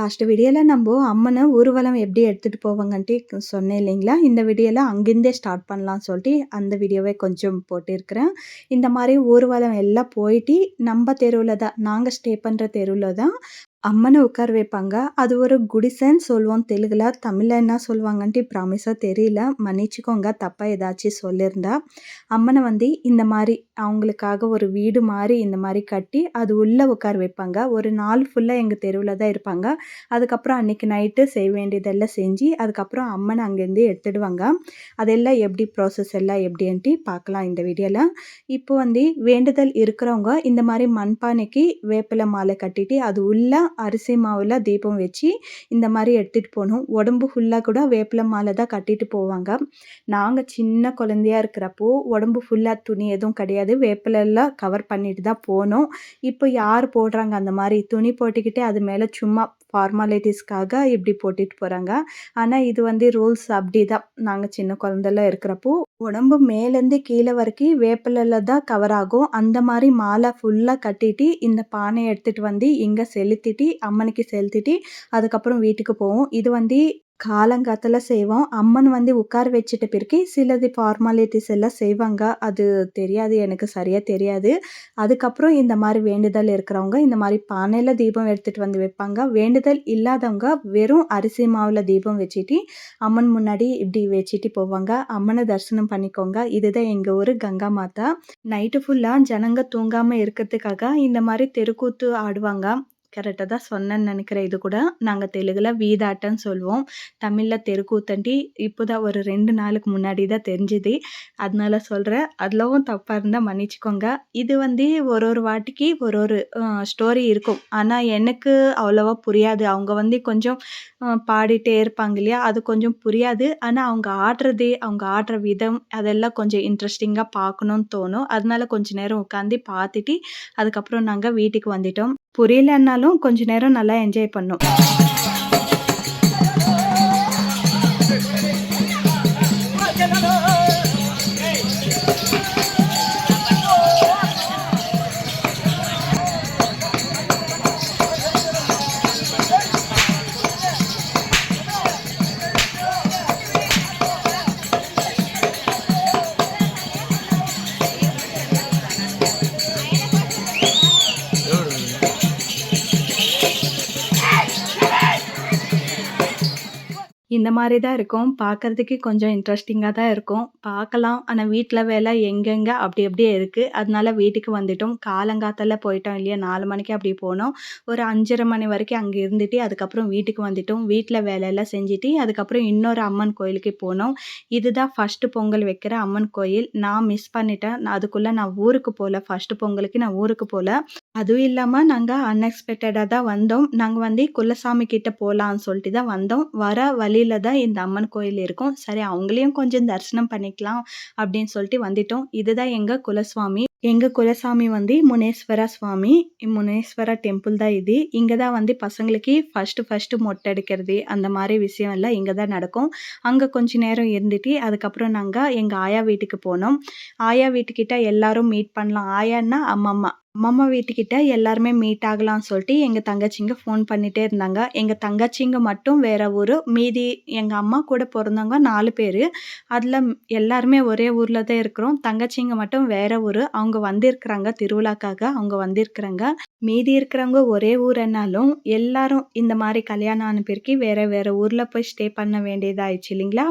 Last வீடியோவில் நம்ம அம்மனை ஊர்வலம் எப்படி எடுத்துகிட்டு போவாங்கன்ட்டு சொன்னேன் இல்லைங்களா? இந்த வீடியோவில் அங்கேருந்தே ஸ்டார்ட் பண்ணலாம்னு சொல்லிட்டு அந்த வீடியோவே கொஞ்சம் போட்டிருக்கிறேன். இந்த மாதிரி ஊர்வலம் எல்லாம் போயிட்டு நம்ம தெருவில் தான் நாங்கள் ஸ்டே பண்ணுற தெருவில் தான் அம்மனை உட்கார வைப்பாங்க. அது ஒரு குடிசைன்னு சொல்லுவோம் தெலுங்குல. தமிழில் என்ன சொல்லுவாங்கன்ட்டு ப்ராமிஸாக தெரியல. மன்னிச்சுக்கோங்க தப்பாக ஏதாச்சும் சொல்லியிருந்தா. அம்மனை வந்து இந்த மாதிரி அவங்களுக்காக ஒரு வீடு மாதிரி இந்த மாதிரி கட்டி அது உள்ளே உட்கார வைப்பாங்க. ஒரு நாள் ஃபுல்லாக எங்கள் தெருவில் தான் இருப்பாங்க. அதுக்கப்புறம் அன்னைக்கு நைட்டு செய்ய வேண்டியதெல்லாம் செஞ்சு, அதுக்கப்புறம் அம்மனை அங்கேருந்து எடுத்துடுவாங்க. அதெல்லாம் எப்படி ப்ராசஸ் எல்லாம் எப்படின்ட்டு பார்க்கலாம் இந்த வீடியோவில் இப்போ வந்து வேண்டுதல் இருக்கிறவங்க இந்த மாதிரி மண்பானைக்கு வேப்பிலை மாலை கட்டிட்டு, அது உள்ள அரிசி மாவில் தீபம் வச்சு, இந்த மாதிரி எடுத்துகிட்டு போகணும் உடம்பு ஃபுல்லாக கூட வேப்பிலை மாலை தான் கட்டிட்டு போவாங்க. நாங்கள் சின்ன குழந்தையா இருக்கிறப்போ, உடம்பு ஃபுல்லாக துணி எதுவும் கிடையாது. வேப்பிலெல்லாம் கவர் பண்ணிட்டு தான் போனோம். இப்போ யார் போடுறாங்க அந்த மாதிரி துணி போட்டுக்கிட்டு அது மேலே சும்மா ஃபார்மாலிட்டிஸ்க்காக இப்படி போட்டுட்டு போகிறாங்க ஆனால் இது வந்து ரூல்ஸ் அப்படி தான் நாங்கள் சின்ன குழந்தைல இருக்கிறப்போ, உடம்பு மேலேருந்து கீழே வரைக்கும் வேப்பிலில் தான் கவர் ஆகும். அந்த மாதிரி மாலை ஃபுல்லாக கட்டிட்டு, இந்த பானையை எடுத்துகிட்டு வந்து இங்கே செலுத்திட்டு, அம்மனுக்கு செலுத்திட்டு, அதுக்கப்புறம் வீட்டுக்கு போவோம். இது வந்து காலங்காத்தில் செய்வோம். அம்மன் வந்து உட்கார வச்சுட்ட பிறகு சிலது ஃபார்மாலிட்டிஸ் எல்லாம் செய்வாங்க. அது தெரியாது எனக்கு சரியாக தெரியாது. அதுக்கப்புறம் இந்த மாதிரி வேண்டுதல் இருக்கிறவங்க இந்த மாதிரி பானையில் தீபம் எடுத்துகிட்டு வந்து வைப்பாங்க. வேண்டுதல் இல்லாதவங்க வெறும் அரிசி மாவில் தீபம் வச்சுட்டு, அம்மன் முன்னாடி இப்படி வச்சுட்டு போவாங்க. அம்மனை தரிசனம் பண்ணிக்கோங்க. இதுதான் எங்கள் ஊர் கங்கா மாதா. நைட்டு ஃபுல்லாக ஜனங்க தூங்காமல் இருக்கிறதுக்காக இந்த மாதிரி தெருக்கூத்து ஆடுவாங்க. கரெக்டாக தான் சொன்னேன்னு நினைக்கிறேன் இது கூட. நாங்கள் தெலுங்குல வீதாட்டம்னு சொல்லுவோம். தமிழில் தெருக்கூத்தண்டி இப்போ தான் ஒரு ரெண்டு நாளுக்கு முன்னாடி தான் தெரிஞ்சுது. அதனால சொல்கிறேன் அதுலவும் தப்பாக இருந்தால் மன்னிச்சுக்கோங்க. இது வந்து ஒரு ஒரு வாட்டிக்கு ஒரு ஒரு ஸ்டோரி இருக்கும். ஆனால் எனக்கு அவ்வளோவா புரியாது. அவங்க வந்து கொஞ்சம் பாடிட்டே இருப்பாங்க இல்லையா? அது கொஞ்சம் புரியாது. ஆனால் அவங்க ஆடுறது, அவங்க ஆடுற விதம் அதெல்லாம் கொஞ்சம் இன்ட்ரெஸ்டிங்காக பார்க்கணும்னு தோணும். அதனால கொஞ்ச நேரம் உட்காந்து பார்த்துட்டு, அதுக்கப்புறம் நாங்கள் வீட்டுக்கு வந்துட்டோம். புரியலன்னாலும் கொஞ்ச நேரம் நல்லா என்ஜாய் பண்ணோம். இந்த மாதிரி தான் இருக்கும். பார்க்கறதுக்கு கொஞ்சம் இன்ட்ரெஸ்டிங்காக தான் இருக்கும். பார்க்கலாம். ஆனால் வீட்டில் வேலை எங்கெங்கே அப்படி அப்படியே இருக்குது அதனால வீட்டுக்கு வந்துட்டோம். காலங்காத்தால போயிட்டோம் இல்லையா? நாலு மணிக்கு அப்படி போனோம். ஒரு 5:30 மணி வரைக்கும் அங்கே இருந்துட்டு, அதுக்கப்புறம் வீட்டுக்கு வந்துட்டோம். வீட்டில் வேலையெல்லாம் செஞ்சுட்டு, அதுக்கப்புறம் இன்னொரு அம்மன் கோயிலுக்கு போனோம். இதுதான் ஃபர்ஸ்ட்டு பொங்கல் வைக்கிற அம்மன் கோயில். நான் மிஸ் பண்ணிட்டேன். அதுக்குள்ளே நான் ஊருக்கு போகல ஃபர்ஸ்ட்டு பொங்கலுக்கு நான் ஊருக்கு போகல அதுவும் இல்லாமல் நாங்கள் அன்எக்ஸ்பெக்டடாக தான் வந்தோம். நாங்கள் வந்து குலசாமி கிட்டே போகலான்னு சொல்லிட்டு தான் வந்தோம். வர வழியில் தான் இந்த அம்மன் கோயில் இருக்கும். சரி அவங்களையும் கொஞ்சம் தரிசனம் பண்ணிக்கலாம் அப்படின்னு சொல்லிட்டு வந்துட்டோம். இதுதான் எங்கள் குலசுவாமி. எங்கள் குலசாமி வந்து முனேஸ்வரா சுவாமி. முனேஸ்வரா டெம்பிள் தான் இது. இங்கே தான் வந்து பசங்களுக்கு ஃபர்ஸ்ட்டு ஃபஸ்ட்டு மொட்டை அடிக்கிறது, அந்த மாதிரி விஷயம் எல்லாம் இங்கே தான் நடக்கும். அங்கே கொஞ்ச நேரம் இருந்துட்டு, அதுக்கப்புறம் நாங்கள் எங்கள் ஆயா வீட்டுக்கு போனோம். ஆயா வீட்டுக்கிட்ட எல்லாரும் மீட் பண்ணலாம். ஆயான்னா அம்மம்மா. அம்மம்மா வீட்டுக்கிட்ட எல்லாருமே மீட் ஆகலாம்னு சொல்லிட்டு எங்கள் தங்கச்சிங்க ஃபோன் பண்ணிட்டே இருந்தாங்க. எங்கள் தங்கச்சிங்க மட்டும் வேற ஊர் மீதி எங்கள் அம்மா கூட பிறந்தவங்க நாலு பேர் அதில் எல்லாருமே ஒரே ஊரில் தான் இருக்கிறோம். தங்கச்சிங்க மட்டும் வேற ஊர் அவங்க வந்திருக்கிறாங்க திருவிழாக்காக. அவங்க வந்திருக்கிறாங்க. மீதி இருக்கிறவங்க ஒரே ஊர்னாலும் எல்லாரும் இந்த மாதிரி கல்யாணம் ஆன பிறகு வேற வேற ஊரில் போய் ஸ்டே பண்ண வேண்டியதாகிடுச்சு இல்லைங்களா?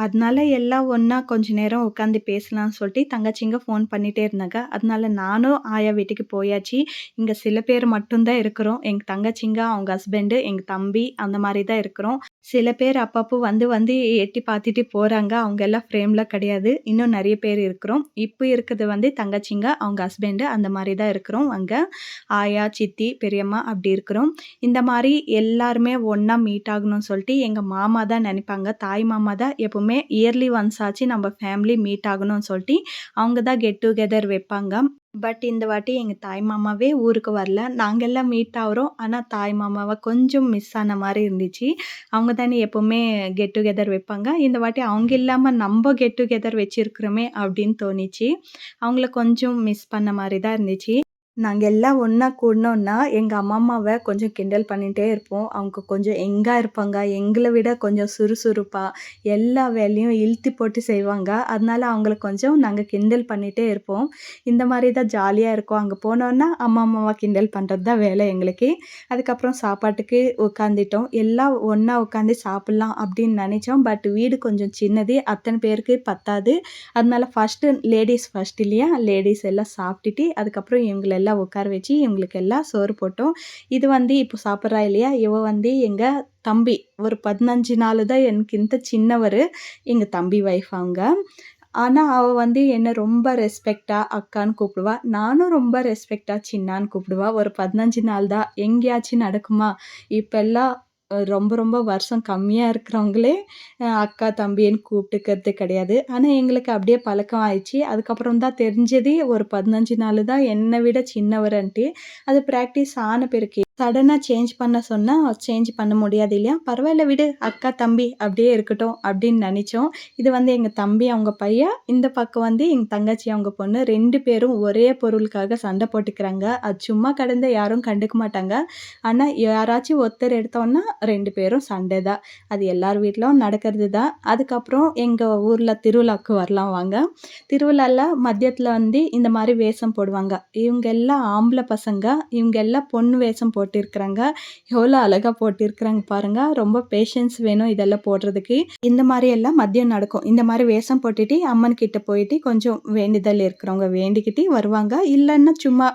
அதனால எல்லாம் ஒன்றா கொஞ்ச நேரம் உட்காந்து பேசலாம்னு சொல்லிட்டு தங்கச்சிங்க ஃபோன் பண்ணிட்டே இருந்தாங்க. அதனால நானும் ஆயா வீட்டுக்கு போயாச்சு. இங்கே சில பேர் மட்டும் தான் இருக்கிறோம். எங்கள் தங்கச்சிங்க, அவங்க ஹஸ்பண்டு, எங்கள் தம்பி அந்த மாதிரி தான் இருக்கிறோம். சில பேர் அப்பப்போ வந்து வந்து எட்டி பார்த்துட்டு போகிறாங்க அவங்க எல்லாம் ஃப்ரேமில் கிடையாது. இன்னும் நிறைய பேர் இருக்கிறோம். இப்போ இருக்கிறது வந்து தங்கச்சிங்க, அவங்க ஹஸ்பண்டு அந்த மாதிரி தான் இருக்கிறோம் அங்கே ஆயா, சித்தி, பெரியம்மா அப்படி இருக்கிறோம். இந்த மாதிரி எல்லாருமே ஒன்றா மீட் ஆகணும்னு சொல்லிட்டு எங்கள் மாமா தான் நினைப்பாங்க. தாய் மாமா தான் எப்போவுமே இயர்லி ஒன்ஸ் ஆச்சு நம்ம ஃபேமிலி மீட் ஆகணும்னு சொல்லிட்டு, அவங்க தான் கெட் டுகெதர் வைப்பாங்க. பட் இந்த வாட்டி எங்கள் தாய் மாமாவே ஊருக்கு வரல. நாங்கள் எல்லாம் மீட் ஆகுறோம். ஆனால் தாய் மாமாவை கொஞ்சம் மிஸ் ஆன மாதிரி இருந்துச்சு. அவங்க தானே எப்போவுமே கெட் டுகெதர் வைப்பாங்க. இந்த வாட்டி அவங்க இல்லாமல் நம்ம கெட் டுகெதர் வச்சுருக்குறோமே அப்படின்னு தோணிச்சு. அவங்கள கொஞ்சம் மிஸ் பண்ண மாதிரி தான் இருந்துச்சு. நாங்க எல்லாம் ஒண்ணா எங்கள் எங்க அம்மம்மாவ கொஞ்சம் கிண்டல் பண்ணிட்டே இருப்போம். அவங்க கொஞ்சம் யங்கா இருப்பாங்க. எங்கள விட கொஞ்சம் சுறுசுறுப்பா, எல்லா வேலையும் இழுத்தி போட்டு செய்வாங்க. அதனால அவங்கள கொஞ்சம் நாங்க கிண்டல் பண்ணிட்டே இருப்போம். இந்த மாரி தான் ஜாலியா இருக்கும். அங்க போனோன்னா அம்மா அம்மாவ கிண்டல் பண்றது தான் வேலை எங்களுக்கு. அதுக்கப்புறம் சாப்பாட்டுக்கு உட்காந்துட்டோம். எல்லாம் ஒண்ணா உட்காந்து சாப்பிடலாம் அப்படின்னு நினச்சோம் பட் வீடு கொஞ்சம் சின்னது. அத்தனை பேருக்கு பத்தாது. அதனால ஃபர்ஸ்ட்டு லேடீஸ் ஃபர்ஸ்ட் இல்லையா? லேடீஸ் எல்லாம் சாப்பிட்டுட்டு, அதுக்கப்புறம் இவங்கள எல்லாம் உட்கார வச்சு, இவங்களுக்கு எல்லாம் சோறு போட்டோம். இது வந்து இப்போ சாப்பிட்றா இல்லையா? இவ வந்து எங்கள் தம்பி. ஒரு 15 நாளு தான் எனக்கிந்த சின்னவர் எங்கள் தம்பி ஒய்ஃப் அவங்க. ஆனால் அவள் வந்து என்னை ரொம்ப ரெஸ்பெக்டாக அக்கான்னு கூப்பிடுவா. நானும் ரொம்ப ரெஸ்பெக்டாக சின்னான்னு கூப்பிடுவா. ஒரு 15 நாள் தான். எங்கேயாச்சும் நடக்குமா? இப்போல்லாம் ரொம்ப ரொம்ப வருஷம் கம்மியாக இருக்கிறவங்களே அக்கா, தம்பின்னு கூப்பிட்டுக்கிறது கிடையாது. ஆனால் எங்களுக்கு அப்படியே பழக்கம் ஆயிடுச்சு. அதுக்கப்புறம் தான் தெரிஞ்சது ஒரு பதினஞ்சு நாள் தான் என்னை விட சின்னவரன்ட்டு அது ப்ராக்டிஸ் ஆன பிறகு சடனாக சேஞ்ச் பண்ண சொன்னால் சேஞ்ச் பண்ண முடியாது இல்லையா? பரவாயில்ல விடு. அக்கா, தம்பி அப்படியே இருக்கட்டும் அப்படின்னு நினச்சோம் இது வந்து எங்கள் தம்பி அவங்க பையன். இந்த பக்கம் வந்து எங்கள் தங்கச்சி அவங்க பொண்ணு. ரெண்டு பேரும் ஒரே பொருளுக்காக சண்டை போட்டுக்கிறாங்க. அது சும்மா கடந்த யாரும் கண்டுக்க மாட்டாங்க. ஆனால் யாராச்சும் ஒருத்தர் எடுத்தோன்னா ரெண்டு பேரும் சண்டை தான். அது எல்லார் வீட்டிலும் நடக்கிறது தான். அதுக்கப்புறம் எங்கள் ஊரில் திருவிழாவுக்கு வரலாம் வாங்க. திருவிழால மதியத்தில் வந்து இந்த மாதிரி வேஷம் போடுவாங்க. இவங்க எல்லாம் ஆம்பளை பசங்க. இவங்க எல்லாம் பொண்ணு வேஷம் போட்டு போட்டிருக்கிறாங்க. எவ்வளோ அழகா போட்டிருக்கிறாங்க பாருங்க. ரொம்ப பேஷன்ஸ் வேணும் இதெல்லாம் போடுறதுக்கு. இந்த மாதிரியெல்லாம் எல்லாம் மதியம் நடக்கும். இந்த மாதிரி வேஷம் போட்டுட்டு அம்மன் கிட்ட போயிட்டு கொஞ்சம் வேண்டுதல் இருக்கிறவங்க வேண்டிக்கிட்டு வருவாங்க. இல்லைன்னா சும்மா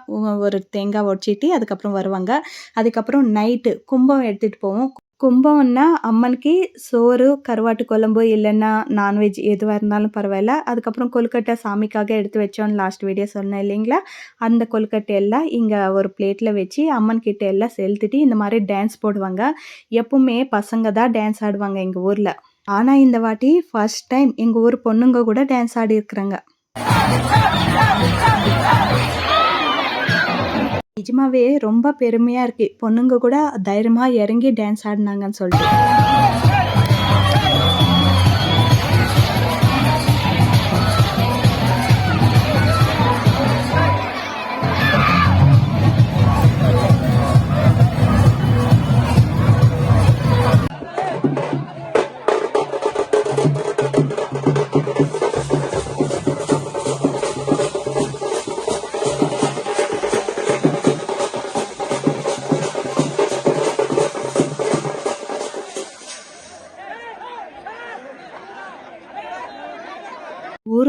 ஒரு தேங்காய் உடைச்சிட்டு அதுக்கப்புறம் வருவாங்க. அதுக்கப்புறம் நைட்டு கும்பம் எடுத்துகிட்டு போவோம். கும்பம்னா அம்மனுக்கு சோறு, கருவாட்டு குழம்பு இல்லைன்னா நான்வெஜ் எதுவாக இருந்தாலும் பரவாயில்ல. அதுக்கப்புறம் கொழுக்கட்டை சாமிக்காக எடுத்து வச்சோம்னு லாஸ்ட் வீடியோ சொன்னேன் இல்லைங்களா? அந்த கொழுக்கட்டை எல்லாம் இங்கே ஒரு பிளேட்டில் வச்சு அம்மன் கிட்ட எல்லாம் செலுத்திட்டு இந்த மாதிரி டான்ஸ் போடுவாங்க. எப்பவுமே பசங்க தான் டான்ஸ் ஆடுவாங்க எங்கள் ஊரில் ஆனால் இந்த வாட்டி ஃபர்ஸ்ட் டைம் எங்கள் ஊர் பொண்ணுங்க கூட டான்ஸ் ஆடியிருக்கிறாங்க. நிஜமாவே ரொம்ப பெருமையா இருக்கு. பொண்ணுங்க கூட தைரியமா இறங்கி டான்ஸ் ஆடுனாங்கன்னு சொல்லிட்டு.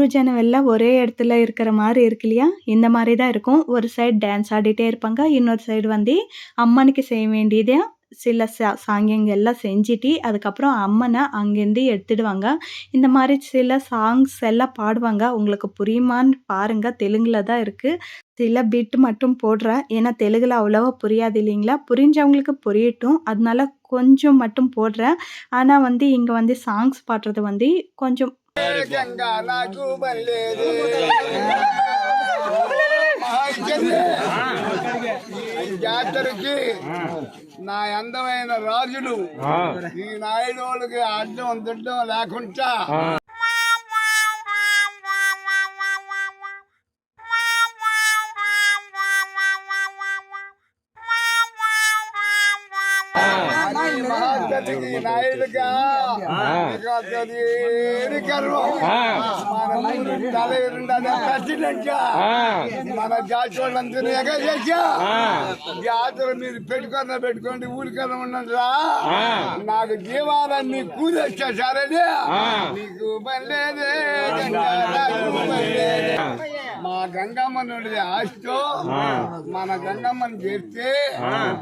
ஜனம் எல்லாம் ஒரே இடத்துல இருக்கிற மாதிரி இருக்கு இல்லையா? இந்த மாதிரி தான் இருக்கும். ஒரு சைடு டான்ஸ் ஆடிட்டே இருப்பாங்க. இன்னொரு சைடு வந்து அம்மனுக்கு செய்ய வேண்டியதே சில சா சாங்கியங்க எல்லாம் செஞ்சுட்டு, அதுக்கப்புறம் அம்மனை அங்கேருந்து எடுத்துடுவாங்க. இந்த மாதிரி சில சாங்ஸ் எல்லாம் பாடுவாங்க. உங்களுக்கு புரியுமான்னு பாருங்க. தெலுங்குல தான் இருக்குது சில பிட் மட்டும் போடுறேன். ஏன்னா தெலுங்குல அவ்வளோவா புரியாது இல்லைங்களா? புரிஞ்சவங்களுக்கு புரியட்டும். அதனால கொஞ்சம் மட்டும் போடுறேன். ஆனால் வந்து இங்கே வந்து சாங்ஸ் பாடுறது வந்து கொஞ்சம் గంగా నాకు బల్లేదు జాతరకి నా అందమైన రాజులు ఈ నాయుడోళ్ళకి అడ్డం తిడ్డం లేకుండా మన జాతి వాళ్ళందరూ జాతులు మీరు పెట్టుకున్న పెట్టుకోండి ఊరికన్నా ఉండరా నాకు జీవాలన్నీ కూలొచ్చా సరేనే మీకు పని లేదే మా గంగమ్మని ఉండేది ఆశతో మన గంగమ్మని చేస్తే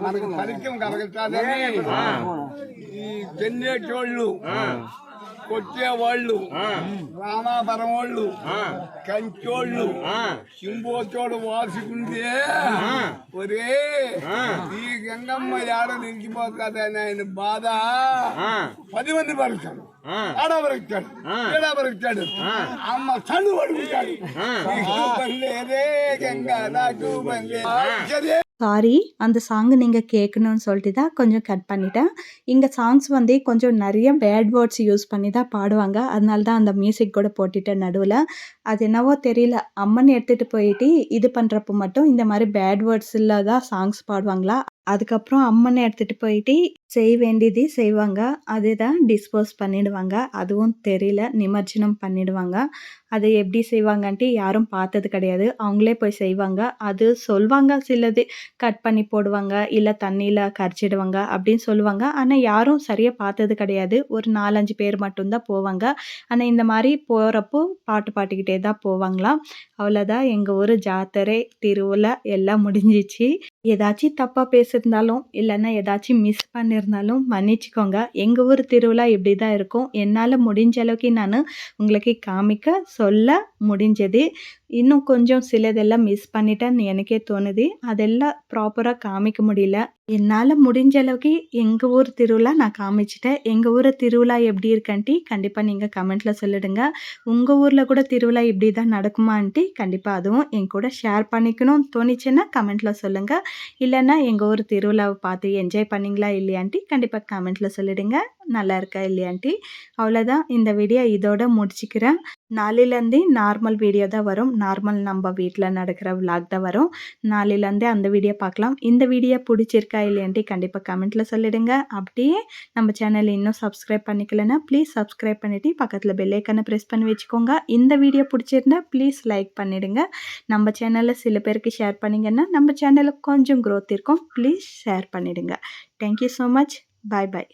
మనకు ఫలితం కలుగుతుందని ఈ చెన్నేటోళ్ళు కొట్టేవాళ్ళు రామాపురం వాళ్ళు కంచోళ్ళు సింబోచోడు వాసుకుంటే ఒరే ఈ గంగమ్మ ఏడ నిలిచిపోతుందని ఆయన బాధ. పది మంది పరుస్తాడు. ఆడ పరుస్తాడు. ఏడా పరుస్తాడు. అమ్మ చను పడుకుంటాడు. నీకు పని లేదే గంగా నాకు పని లేదు சாரி அந்த சாங் நீங்கள் கேட்கணும்னு சொல்லிட்டு தான் கொஞ்சம் கட் பண்ணிட்டேன். இங்கே சாங்ஸ் வந்து கொஞ்சம் நிறைய பேட் வேர்ட்ஸ் யூஸ் பண்ணி தான் பாடுவாங்க. அதனால தான் அந்த மியூசிக் கூட போட்டுட்டேன் நடுவில் அது என்னவோ தெரியல. அம்மன் எடுத்துகிட்டு போயிட்டு இது பண்ணுறப்போ மட்டும் இந்த மாதிரி பேட் வேர்ட்ஸில் தான் சாங்ஸ் பாடுவாங்களா? அதுக்கப்புறம் அம்மனை எடுத்துகிட்டு போயிட்டு செய்ய வேண்டியது செய்வாங்க. அதுதான் டிஸ்போஸ் பண்ணிடுவாங்க. அதுவும் தெரியல. நிமர்ஜனம் பண்ணிடுவாங்க. அது எப்படி செய்வாங்கன்ட்டு யாரும் பார்த்தது கிடையாது. அவங்களே போய் செய்வாங்க. அது சொல்வாங்க சிலது. கட் பண்ணி போடுவாங்க. இல்லை தண்ணியில் கரைச்சிடுவாங்க அப்படின்னு சொல்லுவாங்க. ஆனால் யாரும் சரியாக பார்த்தது கிடையாது. ஒரு 4, 5 பேர் மட்டும்தான் போவாங்க. ஆனால் இந்த மாதிரி போகிறப்போ பாட்டு பாட்டுக்கிட்டே தான் போவாங்களாம். அவ்வளோதான் எங்கள் ஊர் ஜாத்தரை, திருவிழா எல்லாம் முடிஞ்சிச்சு. ஏதாச்சும் தப்பாக பேசியிருந்தாலும், இல்லைன்னா ஏதாச்சும் மிஸ் பண்ணியிருந்தாலும் மன்னிச்சுக்கோங்க. எங்கள் ஊர் திருவிழா இப்படி தான் இருக்கும். என்னால் முடிஞ்ச அளவுக்கு நான் உங்களுக்கு காமிக்க, சொல்ல முடிஞ்சது. இன்னும் கொஞ்சம் சிலதெல்லாம் மிஸ் பண்ணிட்டேன்னு எனக்கே தோணுது. அதெல்லாம் ப்ராப்பராக காமிக்க முடியல. என்னால் முடிஞ்ச அளவுக்கு எங்கள் ஊர் திருவிழா நான் காமிச்சிட்டேன் எங்கள் ஊர் திருவிழா எப்படி இருக்குன்ட்டு கண்டிப்பாக நீங்கள் கமெண்ட்டில் சொல்லிடுங்க. உங்கள் ஊரில் கூட திருவிழா இப்படி தான் நடக்குமான்ட்டு கண்டிப்பாக அதுவும் என் கூட ஷேர் பண்ணிக்கணும்னு தோணிச்சுன்னா கமெண்ட்டில் சொல்லுங்கள் இல்லைன்னா எங்கள் ஊர் திருவிழாவை பார்த்து என்ஜாய் பண்ணிங்களா இல்லையான்ட்டு கண்டிப்பாக கமெண்ட்டில் சொல்லிடுங்க. நல்லா இருக்கா இல்லையான்ட்டு. அவ்வளோதான் இந்த வீடியோ இதோட முடிச்சுக்கிறேன். நாளிலேருந்து நார்மல் வீடியோ தான் வரும். நார்மல் நம்ம வீட்டில் நடக்கிற விளாக் தான் வரும். நாளையிலேருந்து அந்த வீடியோ பார்க்கலாம். இந்த வீடியோ பிடிச்சிருக்கா இல்லையான்ட்டு கண்டிப்பாக கமெண்ட்டில் சொல்லிடுங்க. அப்படியே நம்ம சேனல் இன்னும் சப்ஸ்கிரைப் பண்ணிக்கலன்னா, ப்ளீஸ் சப்ஸ்கிரைப் பண்ணிவிட்டு பக்கத்தில் பெல்லைக்கனை ப்ரெஸ் பண்ணி வச்சுக்கோங்க. இந்த வீடியோ பிடிச்சிருந்தா ப்ளீஸ் லைக் பண்ணிவிடுங்க நம்ம சேனலில் சில பேருக்கு ஷேர் பண்ணிங்கன்னா நம்ம சேனலுக்கு கொஞ்சம் க்ரோத் இருக்கும். ப்ளீஸ் ஷேர் பண்ணிவிடுங்க thank you so much. Bye bye.